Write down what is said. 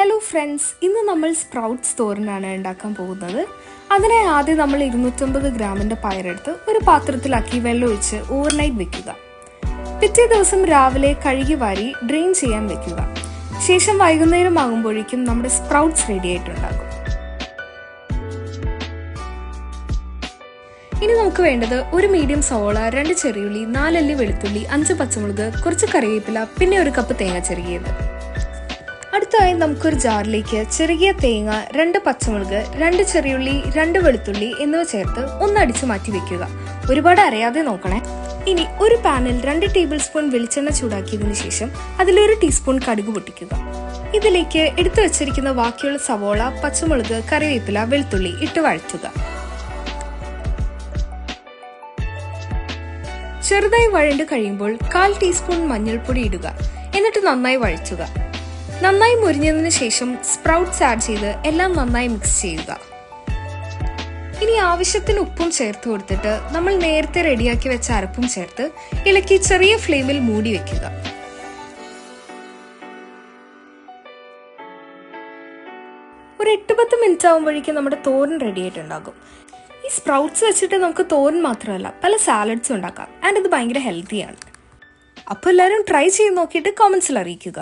Hello friends ഇന്ന് നമ്മൾ sprouts തോരനാണ് ഉണ്ടാക്കാൻ പോകുന്നത്. അതിനെ ആദ്യം നമ്മൾ ഇരുന്നൂറ്റമ്പത് ഗ്രാമിന്റെ പയറെടുത്ത് ഒരു പാത്രത്തിലാക്കി വെള്ളമൊഴിച്ച് ഓവർനൈറ്റ് വെക്കുക. പിറ്റേ ദിവസം രാവിലെ കഴുകി വാരി ഡ്രെയിൻ ചെയ്യാൻ വെക്കുക. ശേഷം വൈകുന്നേരം ആകുമ്പോഴേക്കും നമ്മുടെ സ്പ്രൗട്ട്സ് റെഡി ആയിട്ടുണ്ടാകും. ഇനി നമുക്ക് വേണ്ടത് ഒരു മീഡിയം സവോള രണ്ട് ചെറിയുള്ളി നാലല്ലി വെളുത്തുള്ളി അഞ്ച് പച്ചമുളക് കുറച്ച് കറിവേപ്പില പിന്നെ ഒരു കപ്പ് തേങ്ങ ചെറുകിയത്. അടുത്തതായി നമുക്കൊരു ജാറിലേക്ക് ചെറിയ തേങ്ങ രണ്ട് പച്ചമുളക് രണ്ട് ചെറിയുള്ളി രണ്ട് വെളുത്തുള്ളി എന്നിവ ചേർത്ത് ഒന്നടിച്ച് മാറ്റി വെക്കുക. ഒരുപാട് അറിയാതെ നോക്കണേ. ഇനി ഒരു പാനിൽ രണ്ട് ടേബിൾ സ്പൂൺ വെളിച്ചെണ്ണ ചൂടാക്കിയതിനു ശേഷം അതിലൊരു ടീസ്പൂൺ കടുക് പൊട്ടിക്കുക. ഇതിലേക്ക് എടുത്തു വച്ചിരിക്കുന്ന ബാക്കിയുള്ള സവോള പച്ചമുളക് കറിവേപ്പില വെളുത്തുള്ളി ഇട്ട് വഴറ്റുക. ചെറുതായി വഴണ്ട് കഴിയുമ്പോൾ കാൽ ടീസ്പൂൺ മഞ്ഞൾപ്പൊടി ഇടുക. എന്നിട്ട് നന്നായി വഴറ്റുക. നന്നായി മുരിഞ്ഞതിന് ശേഷം സ്പ്രൗട്ട്സ് ആഡ് ചെയ്ത് എല്ലാം നന്നായി മിക്സ് ചെയ്യുക. ഇനി ആവശ്യത്തിന് ഉപ്പും ചേർത്ത് കൊടുത്തിട്ട് നമ്മൾ നേരത്തെ റെഡിയാക്കി വെച്ച അരപ്പും ചേർത്ത് ഇളക്കി ചെറിയ ഫ്ലെയിമിൽ മൂടി വെക്കുക. ഒരു എട്ട് പത്ത് മിനിറ്റ് ആകുമ്പോഴേക്കും നമ്മുടെ തോരൻ റെഡി ആയിട്ടുണ്ടാകും. ഈ സ്പ്രൗട്ട്സ് വെച്ചിട്ട് നമുക്ക് തോരൻ മാത്രമല്ല പല സാലഡ്സും ഉണ്ടാക്കാം. ആൻഡ് ഇത് ഭയങ്കര ഹെൽത്തിയാണ് അപ്പോൾ എല്ലാവരും ട്രൈ ചെയ്ത് നോക്കിയിട്ട് കോമൻസിൽ അറിയിക്കുക.